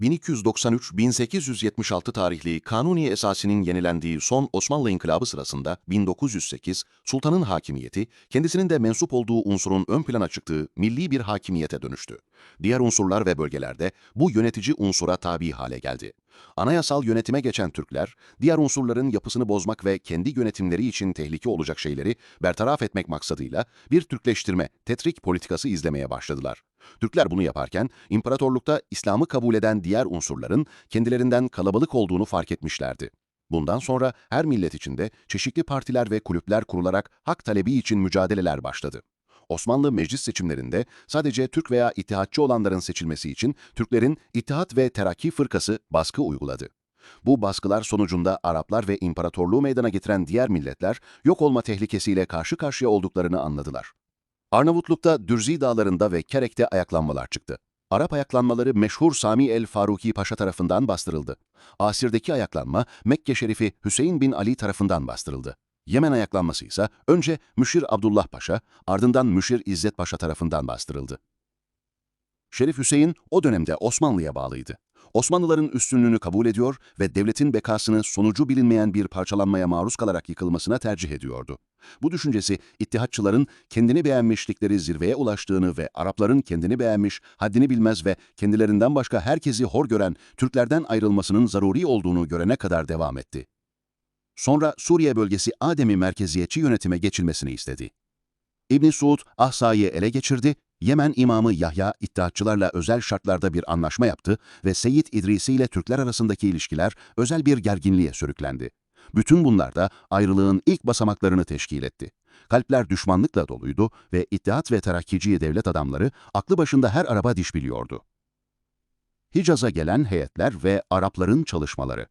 1293-1876 tarihli Kanuni Esasi'nin yenilendiği son Osmanlı İnkılabı sırasında 1908, sultanın hakimiyeti, kendisinin de mensup olduğu unsurun ön plana çıktığı milli bir hakimiyete dönüştü. Diğer unsurlar ve bölgelerde bu yönetici unsura tabi hale geldi. Anayasal yönetime geçen Türkler, diğer unsurların yapısını bozmak ve kendi yönetimleri için tehlike olacak şeyleri bertaraf etmek maksadıyla bir Türkleştirme, tetrik politikası izlemeye başladılar. Türkler bunu yaparken, imparatorlukta İslam'ı kabul eden diğer unsurların kendilerinden kalabalık olduğunu fark etmişlerdi. Bundan sonra her millet içinde çeşitli partiler ve kulüpler kurularak hak talebi için mücadeleler başladı. Osmanlı meclis seçimlerinde sadece Türk veya İttihatçı olanların seçilmesi için Türklerin İttihat ve Terakki Fırkası baskı uyguladı. Bu baskılar sonucunda Araplar ve imparatorluğu meydana getiren diğer milletler yok olma tehlikesiyle karşı karşıya olduklarını anladılar. Arnavutluk'ta Dürzi Dağları'nda ve Kerek'te ayaklanmalar çıktı. Arap ayaklanmaları meşhur Sami el Faruki Paşa tarafından bastırıldı. Asir'deki ayaklanma Mekke Şerifi Hüseyin bin Ali tarafından bastırıldı. Yemen ayaklanması ise önce Müşir Abdullah Paşa, ardından Müşir İzzet Paşa tarafından bastırıldı. Şerif Hüseyin o dönemde Osmanlı'ya bağlıydı. Osmanlıların üstünlüğünü kabul ediyor ve devletin bekasını sonucu bilinmeyen bir parçalanmaya maruz kalarak yıkılmasına tercih ediyordu. Bu düşüncesi İttihatçıların kendini beğenmişlikleri zirveye ulaştığını ve Arapların kendini beğenmiş, haddini bilmez ve kendilerinden başka herkesi hor gören Türklerden ayrılmasının zaruri olduğunu görene kadar devam etti. Sonra Suriye bölgesi Adem'i merkeziyetçi yönetime geçilmesini istedi. İbn Suud Ahsa'yı ele geçirdi, Yemen imamı Yahya İttihatçılarla özel şartlarda bir anlaşma yaptı ve Seyyid İdrisi ile Türkler arasındaki ilişkiler özel bir gerginliğe sürüklendi. Bütün bunlar da ayrılığın ilk basamaklarını teşkil etti. Kalpler düşmanlıkla doluydu ve İttihat ve Terakkici devlet adamları aklı başında her araba diş biliyordu. Hicaz'a gelen heyetler ve Arapların çalışmaları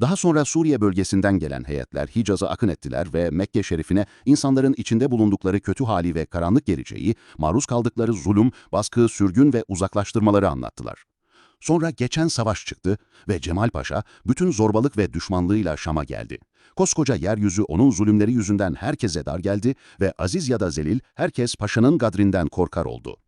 daha sonra Suriye bölgesinden gelen heyetler Hicaz'a akın ettiler ve Mekke şerifine insanların içinde bulundukları kötü hali ve karanlık geleceği, maruz kaldıkları zulüm, baskı, sürgün ve uzaklaştırmaları anlattılar. Sonra geçen savaş çıktı ve Cemal Paşa bütün zorbalık ve düşmanlığıyla Şam'a geldi. Koskoca yeryüzü onun zulümleri yüzünden herkese dar geldi ve aziz ya da zelil herkes paşanın gadrinden korkar oldu.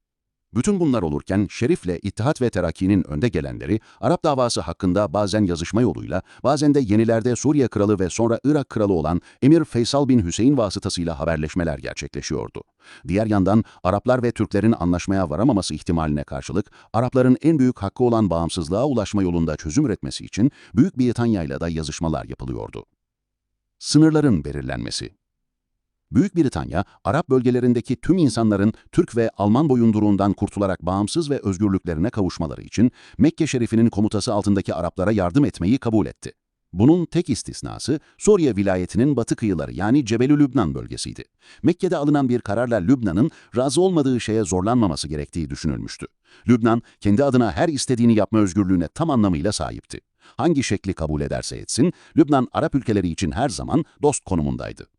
Bütün bunlar olurken Şerif'le İttihat ve Terakki'nin önde gelenleri Arap davası hakkında bazen yazışma yoluyla, bazen de yenilerde Suriye kralı ve sonra Irak kralı olan Emir Faysal bin Hüseyin vasıtasıyla haberleşmeler gerçekleşiyordu. Diğer yandan Araplar ve Türklerin anlaşmaya varamaması ihtimaline karşılık Arapların en büyük hakkı olan bağımsızlığa ulaşma yolunda çözüm üretmesi için Büyük Britanya ile de yazışmalar yapılıyordu. Sınırların belirlenmesi Büyük Britanya, Arap bölgelerindeki tüm insanların Türk ve Alman boyunduruğundan kurtularak bağımsız ve özgürlüklerine kavuşmaları için Mekke Şerifi'nin komutası altındaki Araplara yardım etmeyi kabul etti. Bunun tek istisnası Suriye vilayetinin batı kıyıları yani Cebelü Lübnan bölgesiydi. Mekke'de alınan bir kararla Lübnan'ın razı olmadığı şeye zorlanmaması gerektiği düşünülmüştü. Lübnan kendi adına her istediğini yapma özgürlüğüne tam anlamıyla sahipti. Hangi şekli kabul ederse etsin, Lübnan Arap ülkeleri için her zaman dost konumundaydı.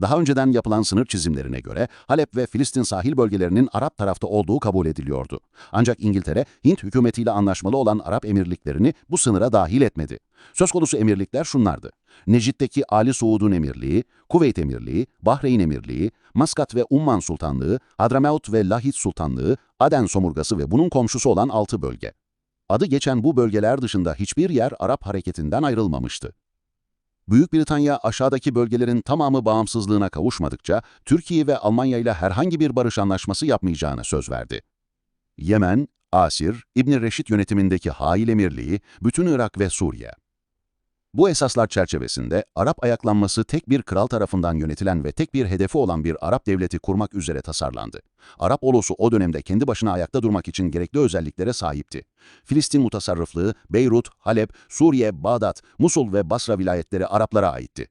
Daha önceden yapılan sınır çizimlerine göre Halep ve Filistin sahil bölgelerinin Arap tarafta olduğu kabul ediliyordu. Ancak İngiltere, Hint hükümetiyle anlaşmalı olan Arap emirliklerini bu sınıra dahil etmedi. Söz konusu emirlikler şunlardı. Necit'teki Ali Suud'un emirliği, Kuveyt emirliği, Bahreyn emirliği, Maskat ve Umman sultanlığı, Hadramaut ve Lahit sultanlığı, Aden somurgası ve bunun komşusu olan altı bölge. Adı geçen bu bölgeler dışında hiçbir yer Arap hareketinden ayrılmamıştı. Büyük Britanya aşağıdaki bölgelerin tamamı bağımsızlığına kavuşmadıkça Türkiye ve Almanya ile herhangi bir barış anlaşması yapmayacağına söz verdi. Yemen, Asir, İbn Reşit yönetimindeki Hail Emirliği, bütün Irak ve Suriye. Bu esaslar çerçevesinde Arap ayaklanması tek bir kral tarafından yönetilen ve tek bir hedefi olan bir Arap devleti kurmak üzere tasarlandı. Arap olosu o dönemde kendi başına ayakta durmak için gerekli özelliklere sahipti. Filistin mutasarrıflığı, Beyrut, Halep, Suriye, Bağdat, Musul ve Basra vilayetleri Araplara aitti.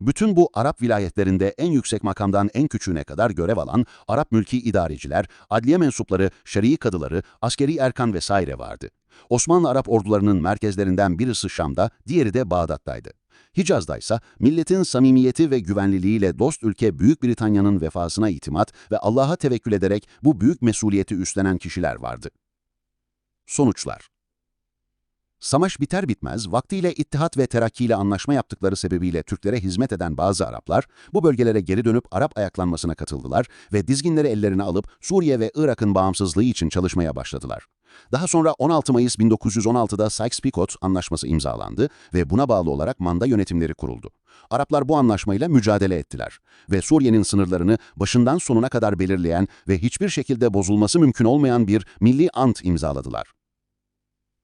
Bütün bu Arap vilayetlerinde en yüksek makamdan en küçüğüne kadar görev alan Arap mülki idareciler, adliye mensupları, şer'i kadıları, askeri erkan vesaire vardı. Osmanlı Arap ordularının merkezlerinden birisi Şam'da, diğeri de Bağdat'taydı. Hicaz'da ise milletin samimiyeti ve güvenliliğiyle dost ülke Büyük Britanya'nın vefasına itimat ve Allah'a tevekkül ederek bu büyük mesuliyeti üstlenen kişiler vardı. Sonuçlar Savaş biter bitmez vaktiyle İttihat ve Terakki ile anlaşma yaptıkları sebebiyle Türklere hizmet eden bazı Araplar bu bölgelere geri dönüp Arap ayaklanmasına katıldılar ve dizginleri ellerine alıp Suriye ve Irak'ın bağımsızlığı için çalışmaya başladılar. Daha sonra 16 Mayıs 1916'da Sykes-Picot Anlaşması imzalandı ve buna bağlı olarak manda yönetimleri kuruldu. Araplar bu anlaşmayla mücadele ettiler ve Suriye'nin sınırlarını başından sonuna kadar belirleyen ve hiçbir şekilde bozulması mümkün olmayan bir milli ant imzaladılar.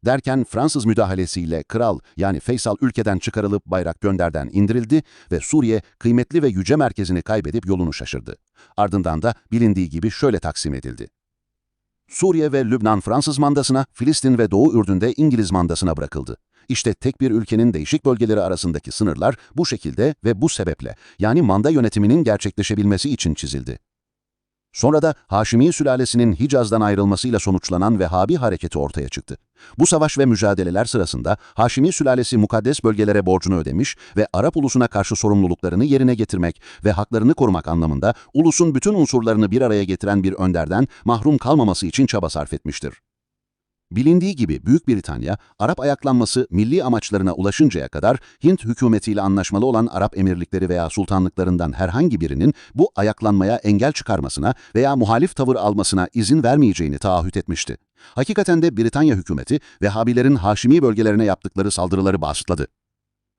Derken Fransız müdahalesiyle kral yani Faysal ülkeden çıkarılıp bayrak gönderden indirildi ve Suriye kıymetli ve yüce merkezini kaybedip yolunu şaşırdı. Ardından da bilindiği gibi şöyle taksim edildi. Suriye ve Lübnan Fransız mandasına, Filistin ve Doğu Ürdün'de İngiliz mandasına bırakıldı. İşte tek bir ülkenin değişik bölgeleri arasındaki sınırlar bu şekilde ve bu sebeple yani manda yönetiminin gerçekleşebilmesi için çizildi. Sonra da Haşimi sülalesinin Hicaz'dan ayrılmasıyla sonuçlanan Vehhabi hareketi ortaya çıktı. Bu savaş ve mücadeleler sırasında Haşimi sülalesi mukaddes bölgelere borcunu ödemiş ve Arap ulusuna karşı sorumluluklarını yerine getirmek ve haklarını korumak anlamında ulusun bütün unsurlarını bir araya getiren bir önderden mahrum kalmaması için çaba sarf etmiştir. Bilindiği gibi Büyük Britanya, Arap ayaklanması milli amaçlarına ulaşıncaya kadar Hint hükümetiyle anlaşmalı olan Arap emirlikleri veya sultanlıklarından herhangi birinin bu ayaklanmaya engel çıkarmasına veya muhalif tavır almasına izin vermeyeceğini taahhüt etmişti. Hakikaten de Britanya hükümeti Vehhabilerin Haşimi bölgelerine yaptıkları saldırıları bağışladı.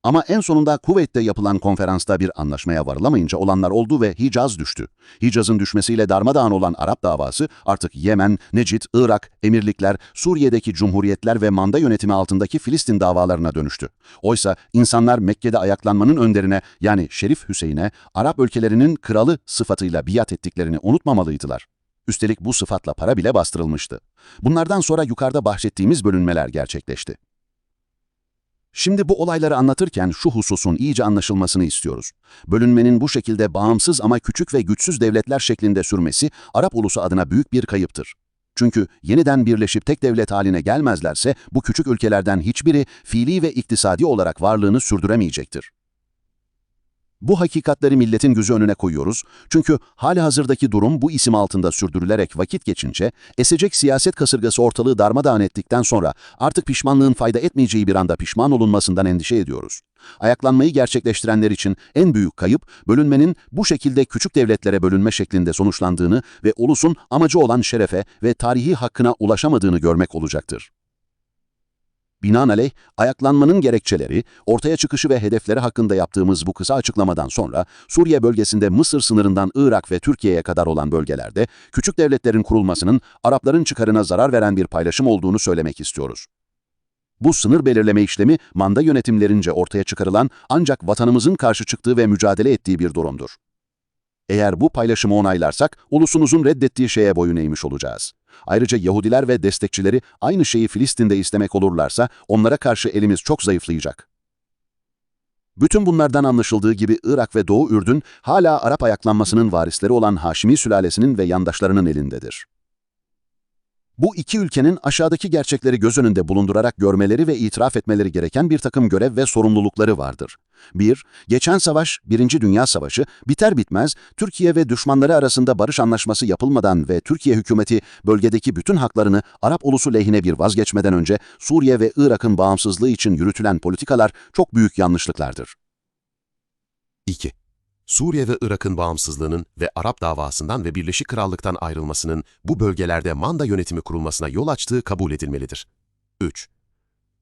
Ama en sonunda Kuveyt'te yapılan konferansta bir anlaşmaya varılamayınca olanlar oldu ve Hicaz düştü. Hicaz'ın düşmesiyle darmadağın olan Arap davası artık Yemen, Necid, Irak, Emirlikler, Suriye'deki cumhuriyetler ve manda yönetimi altındaki Filistin davalarına dönüştü. Oysa insanlar Mekke'de ayaklanmanın önderine yani Şerif Hüseyin'e Arap ülkelerinin kralı sıfatıyla biat ettiklerini unutmamalıydılar. Üstelik bu sıfatla para bile bastırılmıştı. Bunlardan sonra yukarıda bahsettiğimiz bölünmeler gerçekleşti. Şimdi bu olayları anlatırken şu hususun iyice anlaşılmasını istiyoruz. Bölünmenin bu şekilde bağımsız ama küçük ve güçsüz devletler şeklinde sürmesi Arap ulusu adına büyük bir kayıptır. Çünkü yeniden birleşip tek devlet haline gelmezlerse bu küçük ülkelerden hiçbiri fiili ve iktisadi olarak varlığını sürdüremeyecektir. Bu hakikatleri milletin gözü önüne koyuyoruz çünkü hali hazırdaki durum bu isim altında sürdürülerek vakit geçince esecek siyaset kasırgası ortalığı darmadağın ettikten sonra artık pişmanlığın fayda etmeyeceği bir anda pişman olunmasından endişe ediyoruz. Ayaklanmayı gerçekleştirenler için en büyük kayıp bölünmenin bu şekilde küçük devletlere bölünme şeklinde sonuçlandığını ve ulusun amacı olan şerefe ve tarihi hakkına ulaşamadığını görmek olacaktır. Binaenaleyh, ayaklanmanın gerekçeleri, ortaya çıkışı ve hedefleri hakkında yaptığımız bu kısa açıklamadan sonra, Suriye bölgesinde Mısır sınırından Irak ve Türkiye'ye kadar olan bölgelerde, küçük devletlerin kurulmasının Arapların çıkarına zarar veren bir paylaşım olduğunu söylemek istiyoruz. Bu sınır belirleme işlemi, manda yönetimlerince ortaya çıkarılan ancak vatanımızın karşı çıktığı ve mücadele ettiği bir durumdur. Eğer bu paylaşımı onaylarsak, ulusunuzun reddettiği şeye boyun eğmiş olacağız. Ayrıca Yahudiler ve destekçileri aynı şeyi Filistin'de istemek olurlarsa onlara karşı elimiz çok zayıflayacak. Bütün bunlardan anlaşıldığı gibi Irak ve Doğu Ürdün hala Arap ayaklanmasının varisleri olan Haşimi sülalesinin ve yandaşlarının elindedir. Bu iki ülkenin aşağıdaki gerçekleri göz önünde bulundurarak görmeleri ve itiraf etmeleri gereken bir takım görev ve sorumlulukları vardır. 1. Geçen savaş, Birinci Dünya Savaşı, biter bitmez Türkiye ve düşmanları arasında barış anlaşması yapılmadan ve Türkiye hükümeti bölgedeki bütün haklarını Arap ulusu lehine bir vazgeçmeden önce Suriye ve Irak'ın bağımsızlığı için yürütülen politikalar çok büyük yanlışlıklardır. 2. Suriye ve Irak'ın bağımsızlığının ve Arap davasından ve Birleşik Krallık'tan ayrılmasının bu bölgelerde manda yönetimi kurulmasına yol açtığı kabul edilmelidir. 3.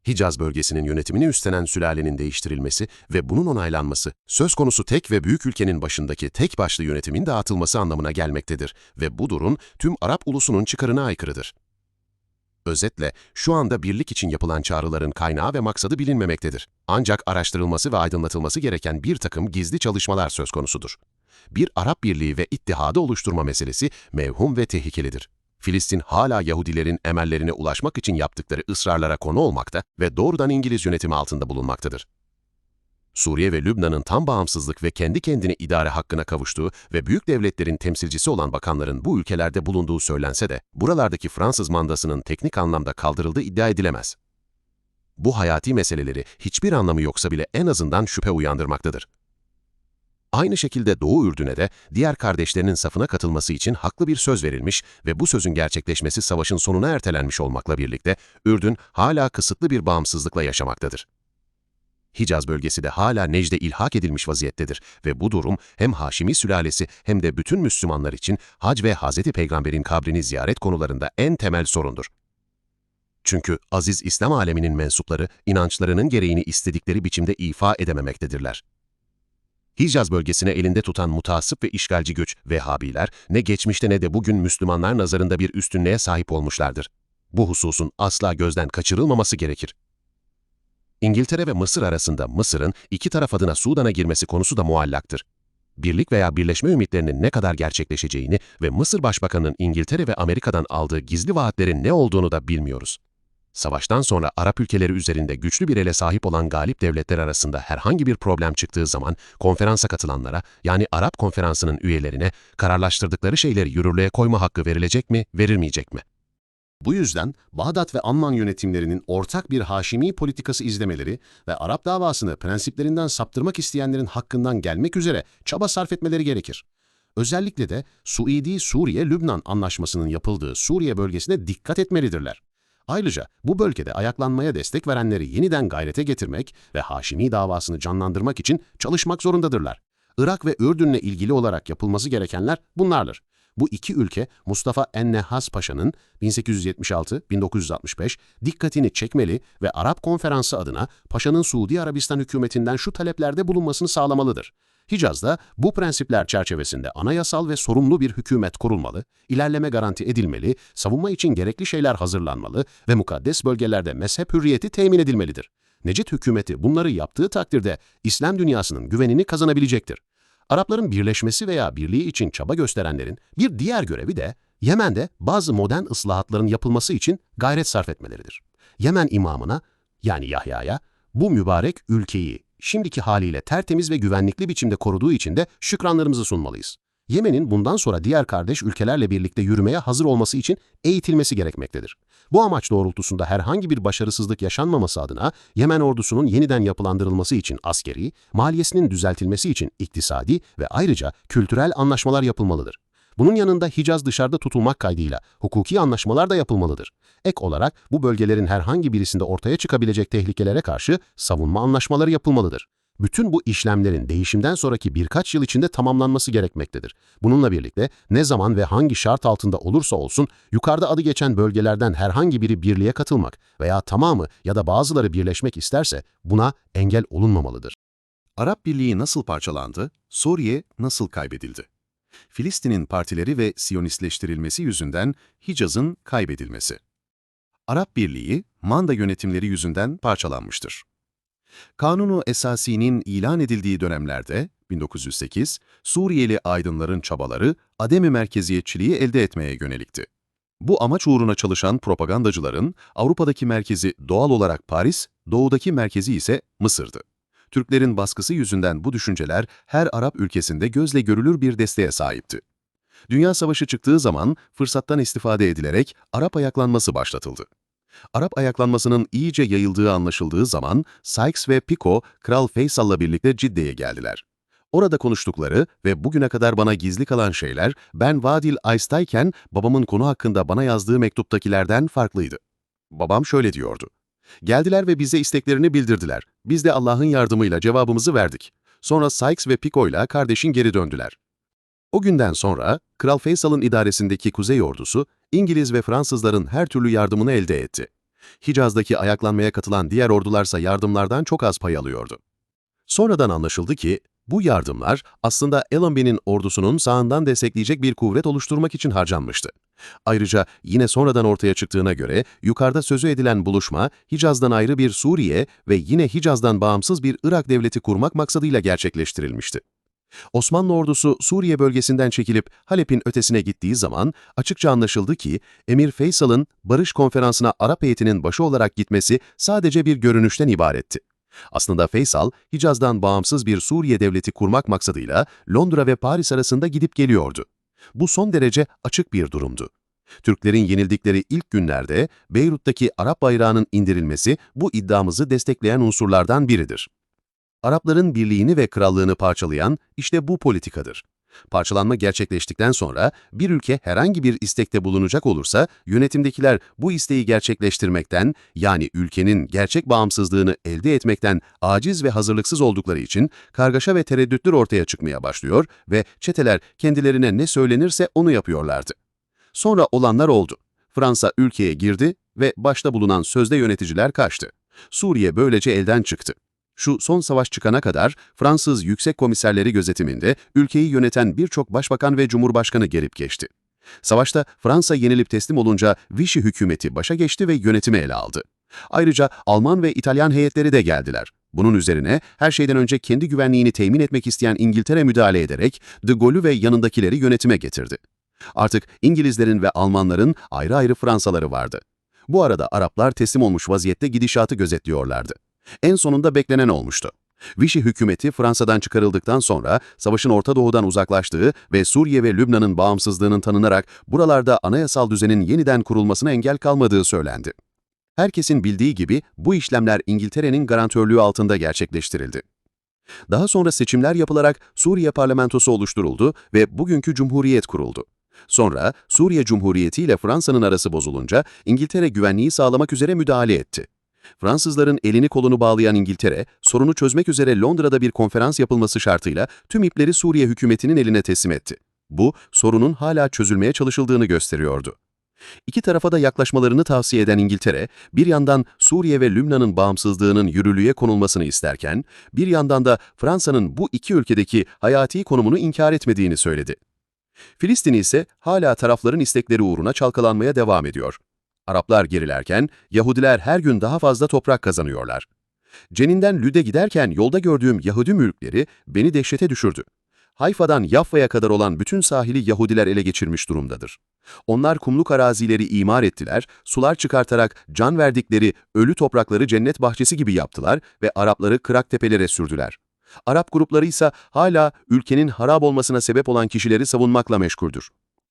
Hicaz bölgesinin yönetimini üstlenen sülalenin değiştirilmesi ve bunun onaylanması, söz konusu tek ve büyük ülkenin başındaki tek başlı yönetimin dağıtılması anlamına gelmektedir ve bu durum tüm Arap ulusunun çıkarına aykırıdır. Özetle, şu anda birlik için yapılan çağrıların kaynağı ve maksadı bilinmemektedir. Ancak araştırılması ve aydınlatılması gereken bir takım gizli çalışmalar söz konusudur. Bir Arap Birliği ve ittihadı oluşturma meselesi mevhum ve tehlikelidir. Filistin hala Yahudilerin emellerine ulaşmak için yaptıkları ısrarlara konu olmakta ve doğrudan İngiliz yönetimi altında bulunmaktadır. Suriye ve Lübnan'ın tam bağımsızlık ve kendi kendine idare hakkına kavuştuğu ve büyük devletlerin temsilcisi olan bakanların bu ülkelerde bulunduğu söylense de, buralardaki Fransız mandasının teknik anlamda kaldırıldığı iddia edilemez. Bu hayati meseleleri hiçbir anlamı yoksa bile en azından şüphe uyandırmaktadır. Aynı şekilde Doğu Ürdün'e de diğer kardeşlerinin safına katılması için haklı bir söz verilmiş ve bu sözün gerçekleşmesi savaşın sonuna ertelenmiş olmakla birlikte Ürdün hala kısıtlı bir bağımsızlıkla yaşamaktadır. Hicaz bölgesi de hala Necde ilhak edilmiş vaziyettedir ve bu durum hem Haşimi sülalesi hem de bütün Müslümanlar için hac ve Hz. Peygamber'in kabrini ziyaret konularında en temel sorundur. Çünkü aziz İslam aleminin mensupları inançlarının gereğini istedikleri biçimde ifa edememektedirler. Hicaz bölgesine elinde tutan mutasip ve işgalci güç Vehhabiler ne geçmişte ne de bugün Müslümanlar nazarında bir üstünlüğe sahip olmuşlardır. Bu hususun asla gözden kaçırılmaması gerekir. İngiltere ve Mısır arasında Mısır'ın iki taraf adına Sudan'a girmesi konusu da muallaktır. Birlik veya birleşme ümitlerinin ne kadar gerçekleşeceğini ve Mısır Başbakanı'nın İngiltere ve Amerika'dan aldığı gizli vaatlerin ne olduğunu da bilmiyoruz. Savaştan sonra Arap ülkeleri üzerinde güçlü bir ele sahip olan galip devletler arasında herhangi bir problem çıktığı zaman konferansa katılanlara yani Arap konferansının üyelerine kararlaştırdıkları şeyleri yürürlüğe koyma hakkı verilecek mi, verilmeyecek mi? Bu yüzden Bağdat ve Amman yönetimlerinin ortak bir Haşimi politikası izlemeleri ve Arap davasını prensiplerinden saptırmak isteyenlerin hakkından gelmek üzere çaba sarf etmeleri gerekir. Özellikle de Suudi-Suriye-Lübnan anlaşmasının yapıldığı Suriye bölgesine dikkat etmelidirler. Ayrıca bu bölgede ayaklanmaya destek verenleri yeniden gayrete getirmek ve Haşimi davasını canlandırmak için çalışmak zorundadırlar. Irak ve Ürdün'le ilgili olarak yapılması gerekenler bunlardır. Bu iki ülke Mustafa Ennehas Paşa'nın 1876-1965 dikkatini çekmeli ve Arap Konferansı adına Paşa'nın Suudi Arabistan hükümetinden şu taleplerde bulunmasını sağlamalıdır. Hicaz'da bu prensipler çerçevesinde anayasal ve sorumlu bir hükümet kurulmalı, ilerleme garanti edilmeli, savunma için gerekli şeyler hazırlanmalı ve mukaddes bölgelerde mezhep hürriyeti temin edilmelidir. Necit hükümeti bunları yaptığı takdirde İslam dünyasının güvenini kazanabilecektir. Arapların birleşmesi veya birliği için çaba gösterenlerin bir diğer görevi de Yemen'de bazı modern ıslahatların yapılması için gayret sarf etmeleridir. Yemen imamına yani Yahya'ya bu mübarek ülkeyi şimdiki haliyle tertemiz ve güvenlikli biçimde koruduğu için de şükranlarımızı sunmalıyız. Yemen'in bundan sonra diğer kardeş ülkelerle birlikte yürümeye hazır olması için eğitilmesi gerekmektedir. Bu amaç doğrultusunda herhangi bir başarısızlık yaşanmaması adına Yemen ordusunun yeniden yapılandırılması için askeri, maliyesinin düzeltilmesi için iktisadi ve ayrıca kültürel anlaşmalar yapılmalıdır. Bunun yanında Hicaz dışarıda tutulmak kaydıyla hukuki anlaşmalar da yapılmalıdır. Ek olarak bu bölgelerin herhangi birisinde ortaya çıkabilecek tehlikelere karşı savunma anlaşmaları yapılmalıdır. Bütün bu işlemlerin değişimden sonraki birkaç yıl içinde tamamlanması gerekmektedir. Bununla birlikte ne zaman ve hangi şart altında olursa olsun yukarıda adı geçen bölgelerden herhangi biri birliğe katılmak veya tamamı ya da bazıları birleşmek isterse buna engel olunmamalıdır. Arap Birliği nasıl parçalandı? Suriye nasıl kaybedildi? Filistin'in partileri ve Siyonistleştirilmesi yüzünden Hicaz'ın kaybedilmesi. Arap Birliği, Manda yönetimleri yüzünden parçalanmıştır. Kanunu Esasi'nin ilan edildiği dönemlerde, 1908, Suriyeli aydınların çabaları ademi merkeziyetçiliği elde etmeye yönelikti. Bu amaç uğruna çalışan propagandacıların Avrupa'daki merkezi doğal olarak Paris, doğudaki merkezi ise Mısır'dı. Türklerin baskısı yüzünden bu düşünceler her Arap ülkesinde gözle görülür bir desteğe sahipti. Dünya Savaşı çıktığı zaman fırsattan istifade edilerek Arap ayaklanması başlatıldı. Arap ayaklanmasının iyice yayıldığı anlaşıldığı zaman Sykes ve Picot, Kral Faysal'la birlikte Cidde'ye geldiler. Orada konuştukları ve bugüne kadar bana gizli kalan şeyler, ben Vadil Ays'tayken babamın konu hakkında bana yazdığı mektuptakilerden farklıydı. Babam şöyle diyordu. Geldiler ve bize isteklerini bildirdiler. Biz de Allah'ın yardımıyla cevabımızı verdik. Sonra Sykes ve Picot'la kardeşin geri döndüler. O günden sonra Kral Faysal'ın idaresindeki Kuzey Ordusu, İngiliz ve Fransızların her türlü yardımını elde etti. Hicaz'daki ayaklanmaya katılan diğer ordularsa yardımlardan çok az pay alıyordu. Sonradan anlaşıldı ki, bu yardımlar aslında Allenby'nin ordusunun sağından destekleyecek bir kuvvet oluşturmak için harcanmıştı. Ayrıca yine sonradan ortaya çıktığına göre yukarıda sözü edilen buluşma Hicaz'dan ayrı bir Suriye ve yine Hicaz'dan bağımsız bir Irak devleti kurmak maksadıyla gerçekleştirilmişti. Osmanlı ordusu Suriye bölgesinden çekilip Halep'in ötesine gittiği zaman açıkça anlaşıldı ki Emir Feysal'ın Barış Konferansı'na Arap heyetinin başı olarak gitmesi sadece bir görünüşten ibaretti. Aslında Faysal, Hicaz'dan bağımsız bir Suriye devleti kurmak maksadıyla Londra ve Paris arasında gidip geliyordu. Bu son derece açık bir durumdu. Türklerin yenildikleri ilk günlerde Beyrut'taki Arap bayrağının indirilmesi bu iddiamızı destekleyen unsurlardan biridir. Arapların birliğini ve krallığını parçalayan işte bu politikadır. Parçalanma gerçekleştikten sonra bir ülke herhangi bir istekte bulunacak olursa yönetimdekiler bu isteği gerçekleştirmekten yani ülkenin gerçek bağımsızlığını elde etmekten aciz ve hazırlıksız oldukları için kargaşa ve tereddütler ortaya çıkmaya başlıyor ve çeteler kendilerine ne söylenirse onu yapıyorlardı. Sonra olanlar oldu. Fransa ülkeye girdi ve başta bulunan sözde yöneticiler kaçtı. Suriye böylece elden çıktı. Şu son savaş çıkana kadar Fransız yüksek komiserleri gözetiminde ülkeyi yöneten birçok başbakan ve cumhurbaşkanı gelip geçti. Savaşta Fransa yenilip teslim olunca Vichy hükümeti başa geçti ve yönetimi ele aldı. Ayrıca Alman ve İtalyan heyetleri de geldiler. Bunun üzerine her şeyden önce kendi güvenliğini temin etmek isteyen İngiltere müdahale ederek de Gaulle'ü ve yanındakileri yönetime getirdi. Artık İngilizlerin ve Almanların ayrı ayrı Fransaları vardı. Bu arada Araplar teslim olmuş vaziyette gidişatı gözetliyorlardı. En sonunda beklenen olmuştu. Vichy hükümeti Fransa'dan çıkarıldıktan sonra savaşın Orta Doğu'dan uzaklaştığı ve Suriye ve Lübnan'ın bağımsızlığının tanınarak buralarda anayasal düzenin yeniden kurulmasına engel kalmadığı söylendi. Herkesin bildiği gibi bu işlemler İngiltere'nin garantörlüğü altında gerçekleştirildi. Daha sonra seçimler yapılarak Suriye parlamentosu oluşturuldu ve bugünkü Cumhuriyet kuruldu. Sonra Suriye Cumhuriyeti ile Fransa'nın arası bozulunca İngiltere güvenliği sağlamak üzere müdahale etti. Fransızların elini kolunu bağlayan İngiltere, sorunu çözmek üzere Londra'da bir konferans yapılması şartıyla tüm ipleri Suriye hükümetinin eline teslim etti. Bu, sorunun hala çözülmeye çalışıldığını gösteriyordu. İki tarafa da yaklaşmalarını tavsiye eden İngiltere, bir yandan Suriye ve Lübnan'ın bağımsızlığının yürürlüğe konulmasını isterken, bir yandan da Fransa'nın bu iki ülkedeki hayati konumunu inkar etmediğini söyledi. Filistin ise hala tarafların istekleri uğruna çalkalanmaya devam ediyor. Araplar gerilerken, Yahudiler her gün daha fazla toprak kazanıyorlar. Cenin'den Lüd'e giderken yolda gördüğüm Yahudi mülkleri beni dehşete düşürdü. Hayfa'dan Yaffa'ya kadar olan bütün sahili Yahudiler ele geçirmiş durumdadır. Onlar kumluk arazileri imar ettiler, sular çıkartarak can verdikleri ölü toprakları cennet bahçesi gibi yaptılar ve Arapları kırak tepelere sürdüler. Arap grupları ise hala ülkenin harap olmasına sebep olan kişileri savunmakla meşguldür.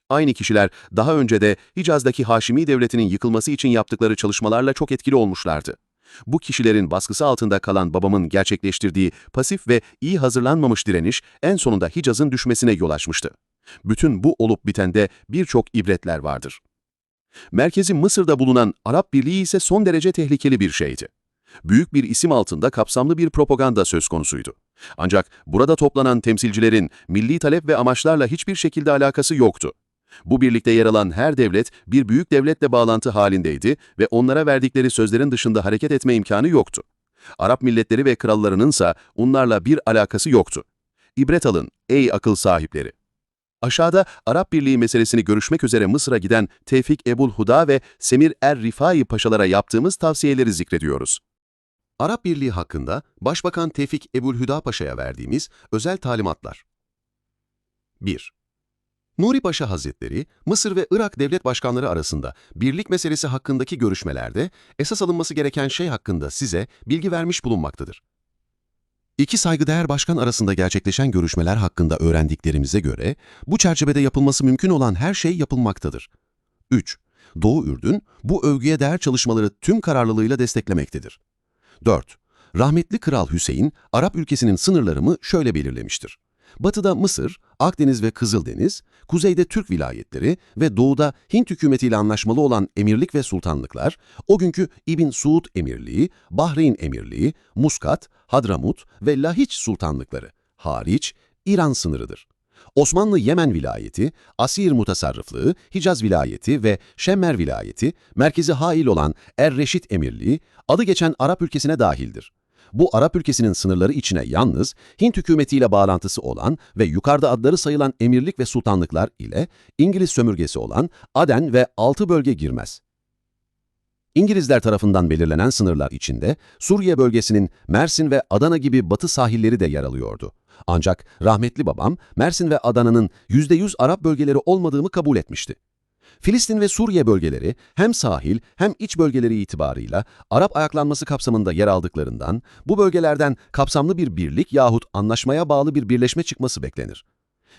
Aynı kişiler daha önce de Hicaz'daki Haşimi devletinin yıkılması için yaptıkları çalışmalarla çok etkili olmuşlardı. Bu kişilerin baskısı altında kalan babamın gerçekleştirdiği pasif ve iyi hazırlanmamış direniş en sonunda Hicaz'ın düşmesine yol açmıştı. Bütün bu olup bitende birçok ibretler vardır. Merkezi Mısır'da bulunan Arap Birliği ise son derece tehlikeli bir şeydi. Büyük bir isim altında kapsamlı bir propaganda söz konusuydu. Ancak burada toplanan temsilcilerin milli talep ve amaçlarla hiçbir şekilde alakası yoktu. Bu birlikte yer alan her devlet bir büyük devletle bağlantı halindeydi ve onlara verdikleri sözlerin dışında hareket etme imkanı yoktu. Arap milletleri ve krallarınınsa onlarla bir alakası yoktu. İbret alın ey akıl sahipleri. Aşağıda Arap Birliği meselesini görüşmek üzere Mısır'a giden Tevfik Ebul Huda ve Semir Er-Rifai paşalara yaptığımız tavsiyeleri zikrediyoruz. Arap Birliği hakkında Başbakan Tevfik Ebu'l-Hüda Paşa'ya verdiğimiz özel talimatlar. 1. Nuri Paşa Hazretleri, Mısır ve Irak devlet başkanları arasında birlik meselesi hakkındaki görüşmelerde esas alınması gereken şey hakkında size bilgi vermiş bulunmaktadır. İki saygıdeğer başkan arasında gerçekleşen görüşmeler hakkında öğrendiklerimize göre, bu çerçevede yapılması mümkün olan her şey yapılmaktadır. 3. Doğu Ürdün, bu övgüye değer çalışmaları tüm kararlılığıyla desteklemektedir. 4. Rahmetli Kral Hüseyin, Arap ülkesinin sınırlarımı şöyle belirlemiştir. Batıda Mısır, Akdeniz ve Kızıldeniz, kuzeyde Türk vilayetleri ve doğuda Hint hükümetiyle anlaşmalı olan emirlik ve sultanlıklar, o günkü İbn Suud Emirliği, Bahreyn Emirliği, Muskat, Hadramut ve Lahiç sultanlıkları, hariç İran sınırıdır. Osmanlı Yemen vilayeti, Asir mutasarrıflığı, Hicaz vilayeti ve Şemmer vilayeti, merkezi hail olan Er-Reşit Emirliği, adı geçen Arap ülkesine dahildir. Bu Arap ülkesinin sınırları içine yalnız Hint hükümetiyle bağlantısı olan ve yukarıda adları sayılan emirlik ve sultanlıklar ile İngiliz sömürgesi olan Aden ve altı bölge girmez. İngilizler tarafından belirlenen sınırlar içinde Suriye bölgesinin Mersin ve Adana gibi batı sahilleri de yer alıyordu. Ancak rahmetli babam Mersin ve Adana'nın %100 Arap bölgeleri olmadığımı kabul etmişti. Filistin ve Suriye bölgeleri hem sahil hem iç bölgeleri itibarıyla Arap ayaklanması kapsamında yer aldıklarından bu bölgelerden kapsamlı bir birlik yahut anlaşmaya bağlı bir birleşme çıkması beklenir.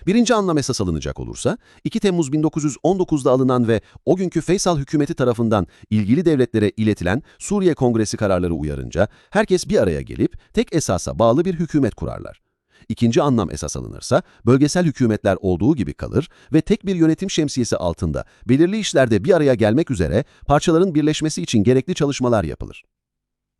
Birinci anlam esas alınacak olursa, 2 Temmuz 1919'da alınan ve o günkü Faysal hükümeti tarafından ilgili devletlere iletilen Suriye Kongresi kararları uyarınca herkes bir araya gelip tek esasa bağlı bir hükümet kurarlar. İkinci anlam esas alınırsa, bölgesel hükümetler olduğu gibi kalır ve tek bir yönetim şemsiyesi altında belirli işlerde bir araya gelmek üzere parçaların birleşmesi için gerekli çalışmalar yapılır.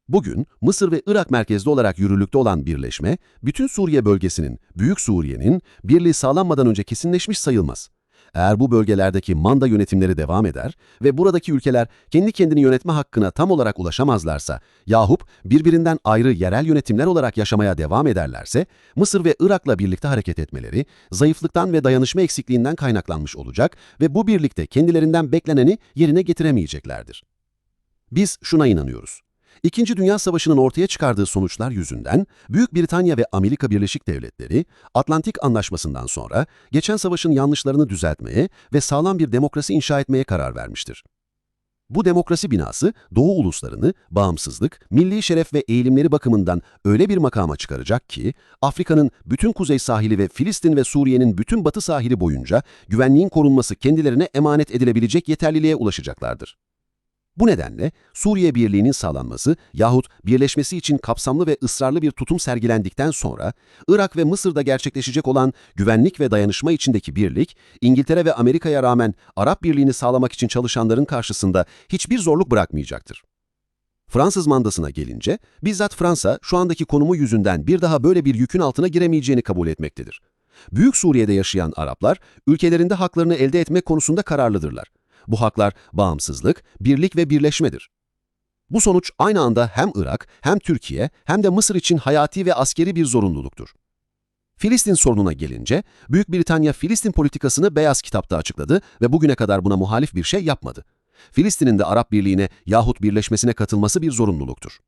Bugün Mısır ve Irak merkezli olarak yürürlükte olan birleşme, bütün Suriye bölgesinin, Büyük Suriye'nin birliği sağlanmadan önce kesinleşmiş sayılmaz. Eğer bu bölgelerdeki manda yönetimleri devam eder ve buradaki ülkeler kendi kendini yönetme hakkına tam olarak ulaşamazlarsa yahut birbirinden ayrı yerel yönetimler olarak yaşamaya devam ederlerse Mısır ve Irak'la birlikte hareket etmeleri zayıflıktan ve dayanışma eksikliğinden kaynaklanmış olacak ve bu birlikte kendilerinden bekleneni yerine getiremeyeceklerdir. Biz şuna inanıyoruz. İkinci Dünya Savaşı'nın ortaya çıkardığı sonuçlar yüzünden Büyük Britanya ve Amerika Birleşik Devletleri Atlantik Anlaşması'ndan sonra geçen savaşın yanlışlarını düzeltmeye ve sağlam bir demokrasi inşa etmeye karar vermiştir. Bu demokrasi binası Doğu uluslarını bağımsızlık, milli şeref ve eğilimleri bakımından öyle bir makama çıkaracak ki Afrika'nın bütün kuzey sahili ve Filistin ve Suriye'nin bütün batı sahili boyunca güvenliğin korunması kendilerine emanet edilebilecek yeterliliğe ulaşacaklardır. Bu nedenle Suriye Birliği'nin sağlanması yahut birleşmesi için kapsamlı ve ısrarlı bir tutum sergilendikten sonra Irak ve Mısır'da gerçekleşecek olan güvenlik ve dayanışma içindeki birlik, İngiltere ve Amerika'ya rağmen Arap Birliği'ni sağlamak için çalışanların karşısında hiçbir zorluk bırakmayacaktır. Fransız mandasına gelince, bizzat Fransa şu andaki konumu yüzünden bir daha böyle bir yükün altına giremeyeceğini kabul etmektedir. Büyük Suriye'de yaşayan Araplar, ülkelerinde haklarını elde etmek konusunda kararlıdırlar. Bu haklar bağımsızlık, birlik ve birleşmedir. Bu sonuç aynı anda hem Irak, hem Türkiye, hem de Mısır için hayati ve askeri bir zorunluluktur. Filistin sorununa gelince, Büyük Britanya Filistin politikasını Beyaz Kitap'ta açıkladı ve bugüne kadar buna muhalif bir şey yapmadı. Filistin'in de Arap Birliği'ne yahut birleşmesine katılması bir zorunluluktur.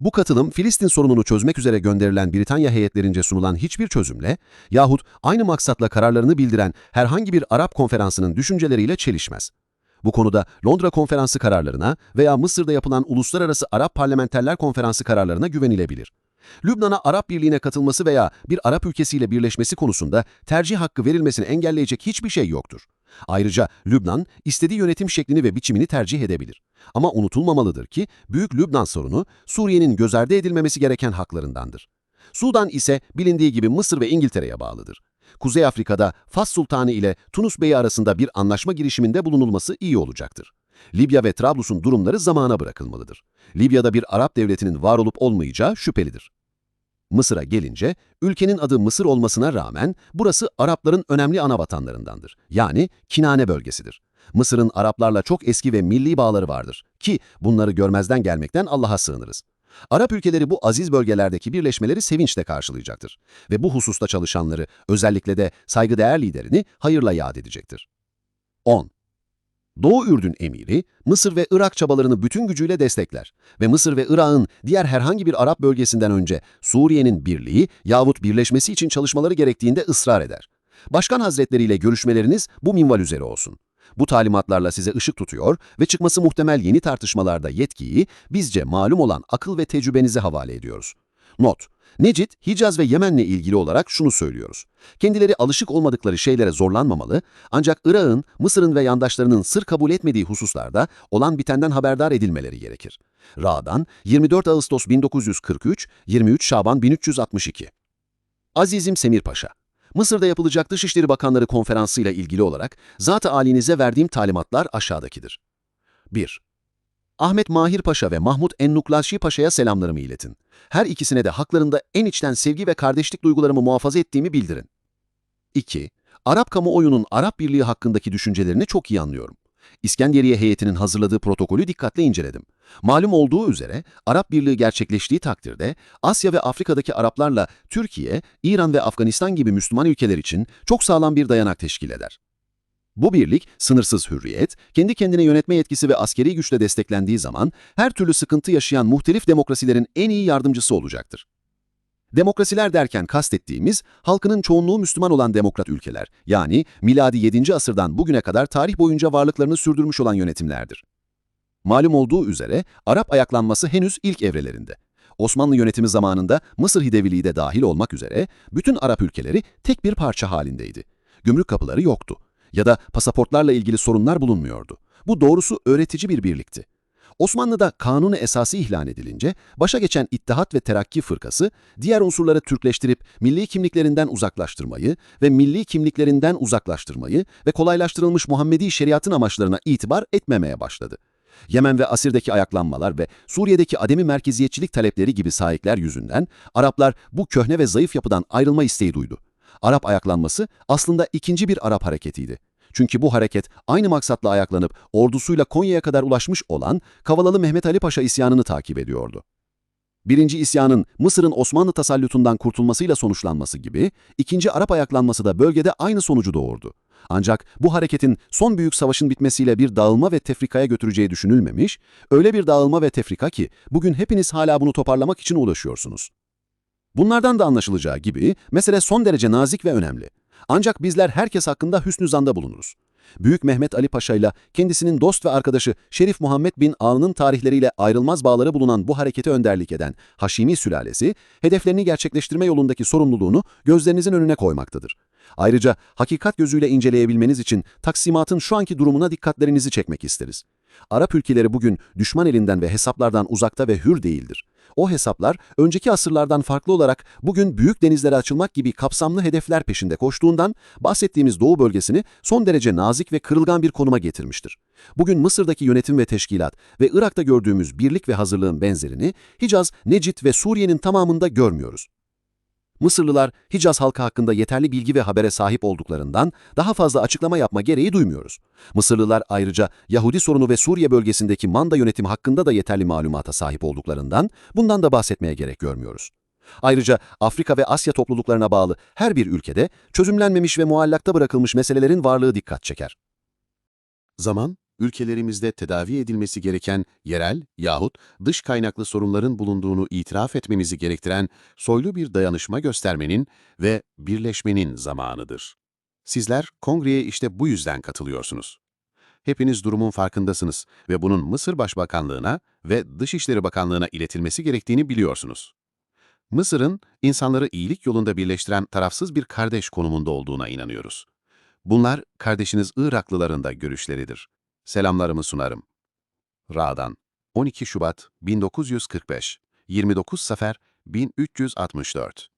Bu katılım, Filistin sorununu çözmek üzere gönderilen Britanya heyetlerince sunulan hiçbir çözümle yahut aynı maksatla kararlarını bildiren herhangi bir Arap konferansının düşünceleriyle çelişmez. Bu konuda Londra Konferansı kararlarına veya Mısır'da yapılan Uluslararası Arap Parlamenterler Konferansı kararlarına güvenilebilir. Lübnan'a Arap Birliği'ne katılması veya bir Arap ülkesiyle birleşmesi konusunda tercih hakkı verilmesini engelleyecek hiçbir şey yoktur. Ayrıca Lübnan istediği yönetim şeklini ve biçimini tercih edebilir. Ama unutulmamalıdır ki Büyük Lübnan sorunu Suriye'nin göz ardı edilmemesi gereken haklarındandır. Sudan ise bilindiği gibi Mısır ve İngiltere'ye bağlıdır. Kuzey Afrika'da Fas Sultanı ile Tunus Bey'i arasında bir anlaşma girişiminde bulunulması iyi olacaktır. Libya ve Trablus'un durumları zamana bırakılmalıdır. Libya'da bir Arap devletinin var olup olmayacağı şüphelidir. Mısır'a gelince, ülkenin adı Mısır olmasına rağmen burası Arapların önemli ana vatanlarındandır. Yani Kinane bölgesidir. Mısır'ın Araplarla çok eski ve milli bağları vardır ki bunları görmezden gelmekten Allah'a sığınırız. Arap ülkeleri bu aziz bölgelerdeki birleşmeleri sevinçle karşılayacaktır ve bu hususta çalışanları, özellikle de saygıdeğer liderini hayırla yad edecektir. 10. Doğu Ürdün emiri, Mısır ve Irak çabalarını bütün gücüyle destekler ve Mısır ve Irak'ın diğer herhangi bir Arap bölgesinden önce Suriye'nin birliği yahut birleşmesi için çalışmaları gerektiğinde ısrar eder. Başkan hazretleriyle görüşmeleriniz bu minval üzere olsun. Bu talimatlarla size ışık tutuyor ve çıkması muhtemel yeni tartışmalarda yetkiyi bizce malum olan akıl ve tecrübenize havale ediyoruz. Not Necid, Hicaz ve Yemen'le ilgili olarak şunu söylüyoruz. Kendileri alışık olmadıkları şeylere zorlanmamalı, ancak Irak'ın, Mısır'ın ve yandaşlarının sır kabul etmediği hususlarda olan bitenden haberdar edilmeleri gerekir. Ra'dan 24 Ağustos 1943, 23 Şaban 1362 Azizim Semir Paşa Mısır'da yapılacak Dışişleri Bakanları Konferansı'yla ilgili olarak zat-ı alinize verdiğim talimatlar aşağıdakidir. 1. Ahmet Mahir Paşa ve Mahmut Ennuklaşi Paşa'ya selamlarımı iletin. Her ikisine de haklarında en içten sevgi ve kardeşlik duygularımı muhafaza ettiğimi bildirin. 2. Arap kamuoyunun Arap Birliği hakkındaki düşüncelerini çok iyi anlıyorum. İskenderiye heyetinin hazırladığı protokolü dikkatle inceledim. Malum olduğu üzere Arap Birliği gerçekleştiği takdirde Asya ve Afrika'daki Araplarla Türkiye, İran ve Afganistan gibi Müslüman ülkeler için çok sağlam bir dayanak teşkil eder. Bu birlik, sınırsız hürriyet, kendi kendine yönetme yetkisi ve askeri güçle desteklendiği zaman her türlü sıkıntı yaşayan muhtelif demokrasilerin en iyi yardımcısı olacaktır. Demokrasiler derken kastettiğimiz, halkının çoğunluğu Müslüman olan demokrat ülkeler, yani miladi 7. asırdan bugüne kadar tarih boyunca varlıklarını sürdürmüş olan yönetimlerdir. Malum olduğu üzere Arap ayaklanması henüz ilk evrelerinde. Osmanlı yönetimi zamanında Mısır Hideviliği de dahil olmak üzere bütün Arap ülkeleri tek bir parça halindeydi. Gümrük kapıları yoktu ya da pasaportlarla ilgili sorunlar bulunmuyordu. Bu doğrusu öğretici bir birlikti. Osmanlı'da kanunu esası ihlal edilince başa geçen İttihat ve Terakki fırkası diğer unsurları Türkleştirip milli kimliklerinden uzaklaştırmayı ve milli kimliklerinden uzaklaştırmayı ve kolaylaştırılmış Muhammedi şeriatın amaçlarına itibar etmemeye başladı. Yemen ve Asir'deki ayaklanmalar ve Suriye'deki ademi merkeziyetçilik talepleri gibi sahipler yüzünden Araplar bu köhne ve zayıf yapıdan ayrılma isteği duydu. Arap ayaklanması aslında ikinci bir Arap hareketiydi. Çünkü bu hareket aynı maksatla ayaklanıp ordusuyla Konya'ya kadar ulaşmış olan Kavalalı Mehmet Ali Paşa isyanını takip ediyordu. Birinci isyanın Mısır'ın Osmanlı tasallutundan kurtulmasıyla sonuçlanması gibi, ikinci Arap ayaklanması da bölgede aynı sonucu doğurdu. Ancak bu hareketin son büyük savaşın bitmesiyle bir dağılma ve tefrikaya götüreceği düşünülmemiş, öyle bir dağılma ve tefrika ki bugün hepiniz hala bunu toparlamak için uğraşıyorsunuz. Bunlardan da anlaşılacağı gibi mesele son derece nazik ve önemli. Ancak bizler herkes hakkında hüsnü zanda bulunuruz. Büyük Mehmet Ali Paşa ile kendisinin dost ve arkadaşı Şerif Muhammed bin Ağa'nın tarihleriyle ayrılmaz bağları bulunan bu harekete önderlik eden Haşimi sülalesi, hedeflerini gerçekleştirme yolundaki sorumluluğunu gözlerinizin önüne koymaktadır. Ayrıca hakikat gözüyle inceleyebilmeniz için taksimatın şu anki durumuna dikkatlerinizi çekmek isteriz. Arap ülkeleri bugün düşman elinden ve hesaplardan uzakta ve hür değildir. O hesaplar önceki asırlardan farklı olarak bugün büyük denizlere açılmak gibi kapsamlı hedefler peşinde koştuğundan bahsettiğimiz Doğu bölgesini son derece nazik ve kırılgan bir konuma getirmiştir. Bugün Mısır'daki yönetim ve teşkilat ve Irak'ta gördüğümüz birlik ve hazırlığın benzerini Hicaz, Necit ve Suriye'nin tamamında görmüyoruz. Mısırlılar Hicaz halkı hakkında yeterli bilgi ve habere sahip olduklarından daha fazla açıklama yapma gereği duymuyoruz. Mısırlılar ayrıca Yahudi sorunu ve Suriye bölgesindeki manda yönetimi hakkında da yeterli malumata sahip olduklarından bundan da bahsetmeye gerek görmüyoruz. Ayrıca Afrika ve Asya topluluklarına bağlı her bir ülkede çözümlenmemiş ve muallakta bırakılmış meselelerin varlığı dikkat çeker. Zaman, ülkelerimizde tedavi edilmesi gereken yerel yahut dış kaynaklı sorunların bulunduğunu itiraf etmemizi gerektiren soylu bir dayanışma göstermenin ve birleşmenin zamanıdır. Sizler kongreye işte bu yüzden katılıyorsunuz. Hepiniz durumun farkındasınız ve bunun Mısır Başbakanlığına ve Dışişleri Bakanlığına iletilmesi gerektiğini biliyorsunuz. Mısır'ın insanları iyilik yolunda birleştiren tarafsız bir kardeş konumunda olduğuna inanıyoruz. Bunlar kardeşiniz Iraklıların da görüşleridir. Selamlarımı sunarım. Ra'dan 12 Şubat 1945 29 Safer 1364